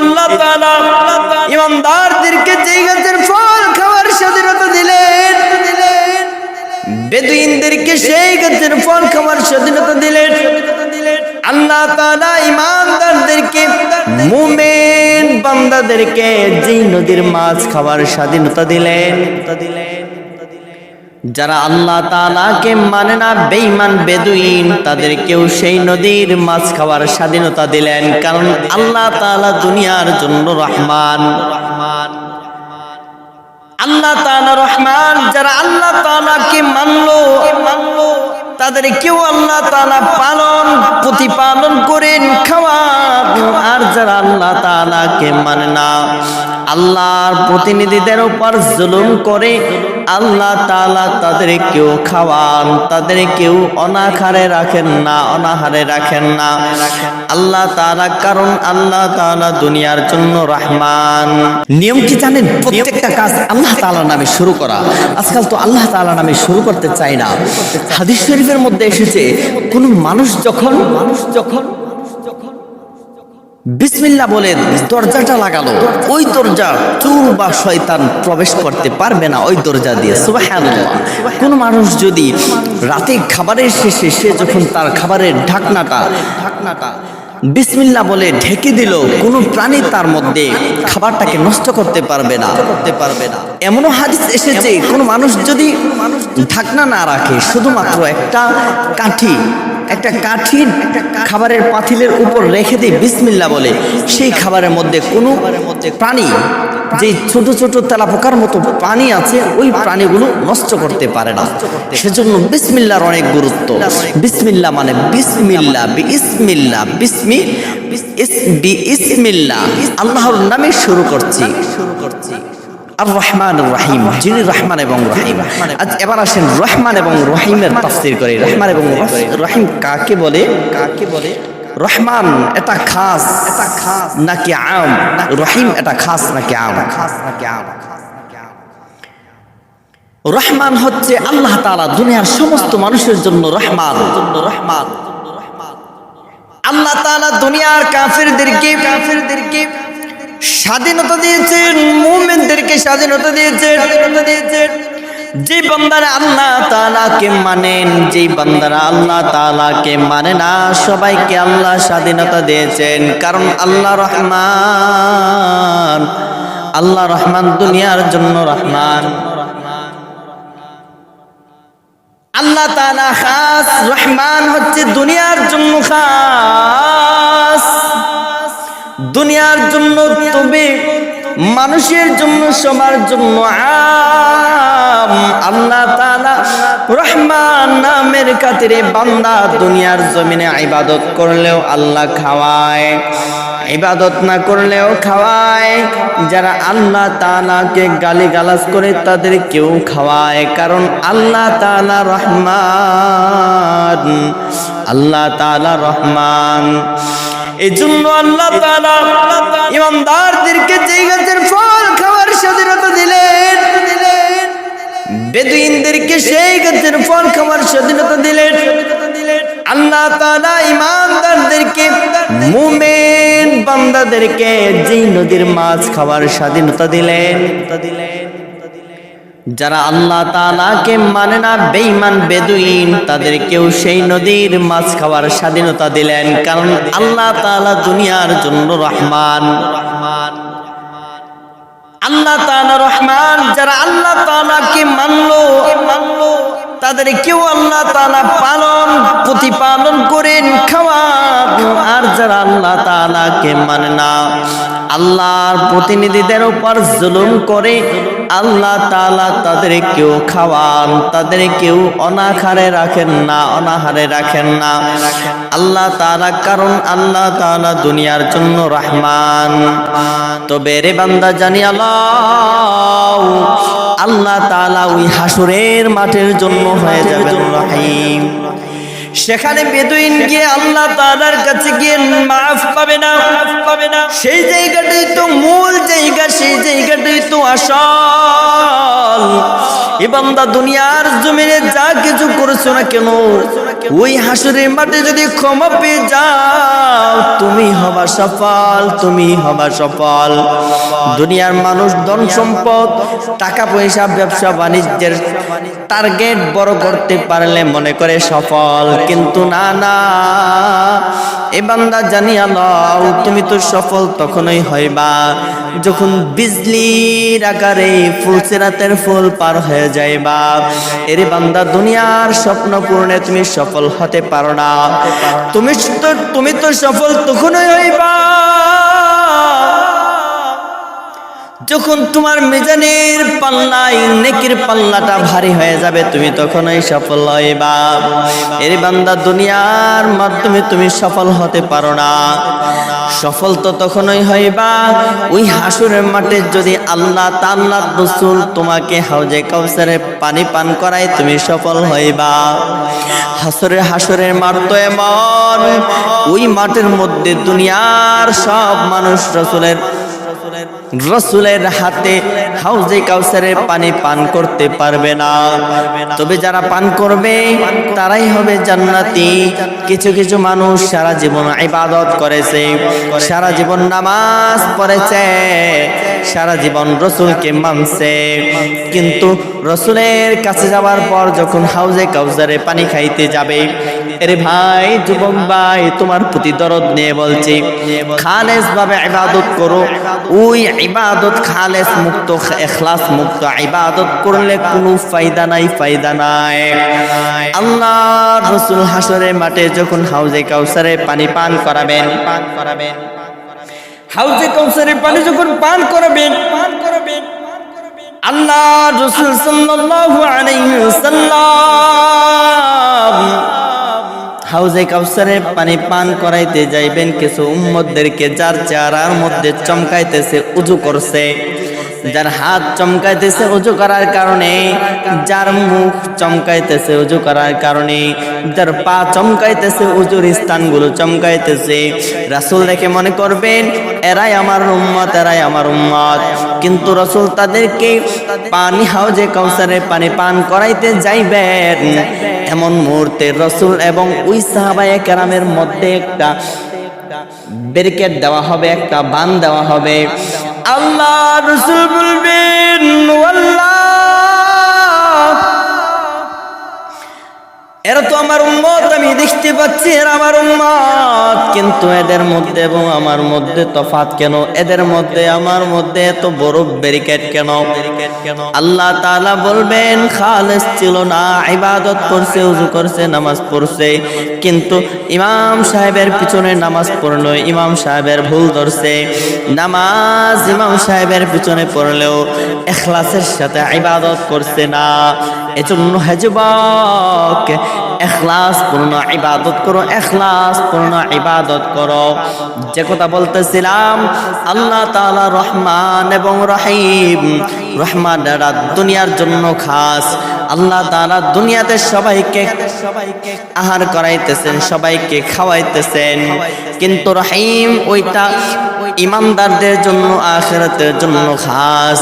আল্লাহ ইমানদারদেরকে যেই গাছের ফল খাওয়ার স্বাধীনতা দিলেন, বেদুইনদেরকে সেই গাছের ফল খাওয়ার স্বাধীনতা দিলেন। আল্লাহ তাআলা ইমানদারদেরকে, মুমিন বান্দাদেরকে যেই নদীর মাছ খাওয়ার স্বাধীনতা দিলেন দিলেন। যারা আল্লাহ তাআলাকে মানে না, বেঈমান, বেদুইন, তাদেরকেও সেই নদীর মাছ খাওয়ার স্বাধীনতা দিলেন। কারণ আল্লাহ তাআলা দুনিয়ার জন্য রহমান। রহমান আল্লাহ তাআলা রহমান, যারা আল্লাহ তাআলাকে মানলো মানলো তাদের কেউ আল্লাহ তাআলা পালন, প্রতিপালন করেন, খাওয়ান। আর যারা আল্লাহ তাআলাকে মানে না, আল্লাহর প্রতিনিধিদের উপর জুলুম করে আল্লাহ তালা তাদের কেউ খাওয়ান, তাদের কেউ অনাহারে রাখেন না, অনাহারে রাখেন না। আল্লাহ তাআলা, কারণ আল্লাহ তাআলা দুনিয়ার জন্য রহমান। নিয়ম কি জানেন, প্রত্যেকটা কাজ আল্লাহ তাআলার নামে শুরু করা। আজকাল তো আল্লাহ তাআলার নামে শুরু করতে চাই না। হাদিস শরীফের মধ্যে এসেছে, কোন মানুষ যখন মানুষ যখন বিসমিল্লা বলে দরজাটা লাগালো। ওই দরজা চুর বা শয়তান প্রবেশ করতে পারবে না ওই দরজা দিয়ে কোন মানুষ যদি রাতে খাবারের শেষে সে যখন তার খাবারের ঢাকনাটা ঢাকনাটা বিসমিল্লা বলে ঢেকে দিল, কোন প্রাণী তার মধ্যে খাবারটাকে নষ্ট করতে পারবে না, করতে পারবে না। এমনও হাদিস এসেছে, কোনো মানুষ যদি ঢাকনা না রাখে, শুধুমাত্র একটা কাঠি একটা কাঠি খাবারের পাতিলের উপর রেখে দিয়ে বিসমিল্লা বলে, সেই খাবারের মধ্যে কোনো প্রাণী যে ছোট ছোট তেলাপোকার মতো প্রাণী আছে, ওই প্রাণীগুলো নষ্ট করতে পারে না। সেজন্য বিসমিল্লার অনেক গুরুত্ব। বিসমিল্লা মানে বিসমিল্লা বিসমিল্লা, বিসমি ইস- বি ইসমিল্লা। আল্লাহর নামে শুরু করছি। শুরু করছি আর রহমান রাহিম, যিনি রহমান এবং রহিম। আজ এবার আসেন রহমান এবং রহিমের তাফসীর করে। রহমান এবং রহ- রহিম কাকে বলে কাকে বলে? রহমান এটা খাস এটা খাস নাকি আম? রহিম এটা খাস, নাকি আম? খাস নাকি আম রহমান হচ্ছে আল্লাহ তাআলা দুনিয়ার সমস্ত মানুষের জন্য রহমান। জন্য রহমান আল্লাহ তাআলা দুনিয়ার কাফিরদেরকে কাফিরদেরকে স্বাধীনতা দিয়েছেন, মুমিনদেরকে স্বাধীনতা দিয়েছেন স্বাধীনতা দিয়েছেন। যে বান্দারা আল্লাহ তাআলাকে মানেন, যে বান্দারা আল্লাহ তাআলাকে মানে না, সবাইকে আল্লাহ স্বাধীনতা দিয়েছেন। কারণ আল্লাহ রহমান আল্লাহ রহমান দুনিয়ার জন্য রহমান। আল্লাহ তাআলা খাস, রহমান হচ্ছে দুনিয়ার জন্য খাস। দুনিয়ার জন্য তবে মানুষের জন্য, সবার জন্য আম আল্লাহ তাআলা রহমান নামের খাতিরে বান্দা দুনিয়ার জমিনে ইবাদত করলেও আল্লাহ খাওয়ায়। ইবাদত না করলেও খাওয়ায়। যারা আল্লাহ তাআলাকে গালি গালাজ করে তাদের কেউ খাওয়ায়। কারণ আল্লাহ তাআলা রহমান। আল্লাহ তাআলা রহমান। এই জন্য আল্লাহ তাআলা ইমানদারদেরকে যেই গাছের ফল খাওয়ার স্বাধীনতা দিলেন বেদুইনদেরকে সেই গাছের ফল খাওয়ার স্বাধীনতা দিলেন। আল্লাহ তাআলা ইমানদারদেরকে মুমিন বান্দাদেরকে যেই নদীর মাছ খাওয়ার স্বাধীনতা দিলেন। দিলেন যারা আল্লাহ তাআলাকে মানে না, বেঈমান, বেদুইন, তাদেরকেও সেই নদীর মাছ খাওয়ার স্বাধীনতা দিলেন। কারণ আল্লাহ তাআলা দুনিয়ার জন্য রহমান রহমান। আল্লাহ রহমান, যারা আল্লাহ তালাকে মানলো মানলো, তাদের কেউ আল্লাহ তালা পালন, প্রতিপালন করেন খাওয়া আর যারা আল্লাহ তালাকে মানে না, আল্লাহর প্রতিনিধিদের উপর জুলুম করে আল্লাহ তালা তাদের কেউ খাওয়ান, তাদের কেউ অনাখারে রাখেন না, অনাহারে রাখেন না। আল্লাহ তাআলা, কারণ আল্লাহ তালা দুনিয়ার জন্য রহমান। তবে রে বান্দা, জানি আল্লাহ আল্লাহ তালা ওই হাসুরের মাঠের জন্য হয়ে যাবেন রহিম। সেখানে বেদুইন গিয়ে আল্লাহ তালার কাছে গিয়ে মাফ পাবে না। মাফ পাবে না। সেই জায়গাটাই তো মূল জায়গা সেই জায়গাটাই তো আসল। এ বান্দা দুনিয়ার জমিনে যা কিছু করেছ না কেন? ওই হাসুরের মাঠে যদি ক্ষমা পেয়ে যাও, তুমি হবা সফল, তুমি হবা সফল। দুনিয়ার মানুষ ধন সম্পদ, টাকা পয়সা, ব্যবসা, বাণিজ্যের টার্গেট বড় করতে পারলে মনে করে সফল। কিন্তু না না এ বান্দা জানিয়া লও, তুমি তো সফল তখনই হইবা। যখন বিজলির আকারে ফুলসেরাতের ফুল পার হয়ে যাইবা, এরে বান্দা, দুনিয়ার স্বপ্ন পূরণে তুমি সফল হতে পারো না। তুমি তো তুমি তো সফল তখনই হইবা। যখন তোমার মেজানের পাল্লাই নেকির পাল্লাটা ভারী হয়ে যাবে, তুমি তখনই সফল হইবা। এর বান্দা দুনিয়ার মাধ্যমে তুমি সফল হতে পারো না। সফল তো তখনই হইবা, ওই হাসুরের মাঠে যদি আল্লাহ তাল্লাহ রসুল তোমাকে হাউজে কাউসারে পানি পান করায় তুমি সফল হইবা। হাসরের হাসরের মাঠ তো এমন, ওই মাঠের মধ্যে দুনিয়ার সব মানুষ রসুলের রসুলের হাতে হাউজে কাউসারের পানি পান করতে পারবে না। তবে যারা পান করবে, তারাই হবে জান্নাতি। কিছু কিছু মানুষ সারা জীবন ইবাদত করেছে, সারা জীবন নামাজ পড়েছে। সারা জীবন রসুলকে মানছে। কিন্তু রসুলের কাছে যাওয়ার পর যখন হাউজে কাউসারে পানি খাইতে যাবে আরে ভাই, যুবক ভাই, তোমার প্রতি দরদ নিয়ে বলছি, খালেস ভাবে ইবাদত করো। ওই ইবাদত খালেস মুক্ত, এখলাস মুক্ত ইবাদত করলে কোনো ফায়দা নাই ফায়দা নাই। আল্লাহ রসুল হাসরের মাঠে যখন হাউজে কাউসারে পানি পান করাবেন পান করাবেন হাউজে কৌসারের পানি যখন পান করবেন পান করবেন আল্লাহ রসুল ওয়াসাল্লাম হাউজে কাউসারে পানি পান করাইতে যাইবেন, কিছু উম্মতদেরকে যার চেহারার মধ্যে চমকাইতেছে, উজু করছে। যার হাত চমকাইতেছে উজু করার কারণে, যার মুখ চমকাইতেছে উজু করার কারণে, যার পা চমকাইতেছে উজুর স্থানগুলো চমকাইতেছে। রাসুল দেখে মনে করবেন, এরাই আমার উম্মত, এরাই আমার উম্মত। কিন্তু রসুল তাদেরকে পানি হাউজে কাউসারে পানি পান করাইতে যাইবেন। এমন মুহূর্তে রসুল এবং ওই সাহাবায়ে কেরামের মধ্যে একটা ব্যারিকেড দেওয়া হবে, একটা বান দেওয়া হবে। আল্লাহ রসুল বলবেন এরা তো আমার উম্মত আমি দেখতে পাচ্ছি এরা আমার উম্মত। কিন্তু এদের মধ্যে এবং আমার মধ্যে তফাত কেন? এদের মধ্যে, আমার মধ্যে এত বড় ব্যারিকেড কেন? আল্লাহ তাআলা বলবেন, খালেস ছিল না, ইবাদত করছে, উজু করছে, নামাজ পড়ছে। কিন্তু ইমাম সাহেবের পিছনে নামাজ পড়ল ইমাম সাহেবের ভুল ধরছে। নামাজ ইমাম সাহেবের পিছনে পড়লেও, এখলাসের সাথে ইবাদত করছে না। এজন্য হেজবাক এখলাস, পূর্ণ ইবাদত করো, এখলাস, পূর্ণ ইবাদত করো। যে কথা বলতেছিলাম, আল্লাহ তাআলা রহমান এবং রহিম, রহমান রাত দুনিয়ার জন্য খাস। আল্লাহ তাআলা দুনিয়াতে সবাইকে সবাইকে আহার করাইতেছেন, সবাইকে খাওয়াইতেছেন। কিন্তু রহিম ওইটা ইমানদারদের জন্য, আখেরাতের জন্য খাস।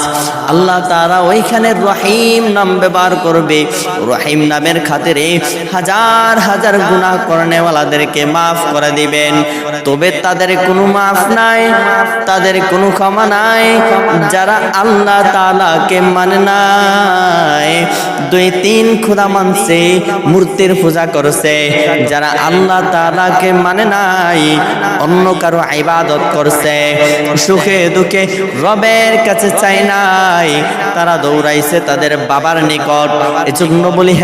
আল্লাহ তারা ওইখানে রহিম নাম ব্যবহার করবে। রহিম নামের খাতিরে হাজার হাজার গুনাহ করনেওয়ালাদেরকে মাফ করে দিবেন। তবে তাদের কোনো মাফ নাই, তাদের কোনো ক্ষমা নাই। যারা আল্লাহ তালাকে মানে নাই, দুই তিন খোদা মানছে, মূর্তির পূজা করছে। যারা আল্লাহ তালাকে মানে নাই, অন্য কারও ইবাদত করছে। সুখে দুঃখে রবের কাছে চাই নাই। তারা দৌড়াইছে তাদের বাবার নিকট। এজন্য বলি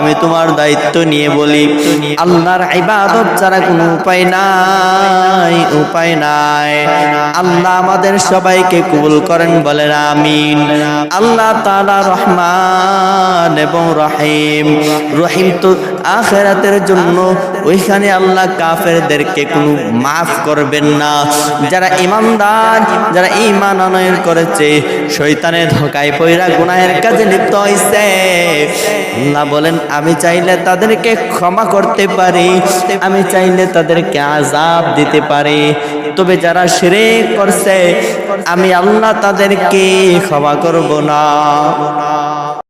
আমি তোমার দায়িত্ব নিয়ে বলি, আল্লাহর ইবাদত ছাড়া কোনো উপায় নাই উপায় নাই। আল্লাহ আমাদের সবাইকে কবুল করেন বলেন আমিন। আল্লাহ তাআলা রহমান এবং রহিম। রহিম তো আখেরাতের জন্য, ওইখানে আল্লাহ কাফেরদেরকে কোনো মাফ করবে করবেন না। যারা ইমানদার, যারা ইমান আনয়ন করেছে শৈতানের ধোকায় পয়রা গুনাহের কাজে লিপ্ত হয়েছে আল্লাহ বলেন, আমি চাইলে তাদেরকে ক্ষমা করতে পারি, আমি চাইলে তাদেরকে আজাব দিতে পারি। তবে যারা শিরিক করছে, আমি আল্লাহ তাদেরকে ক্ষমা করব না।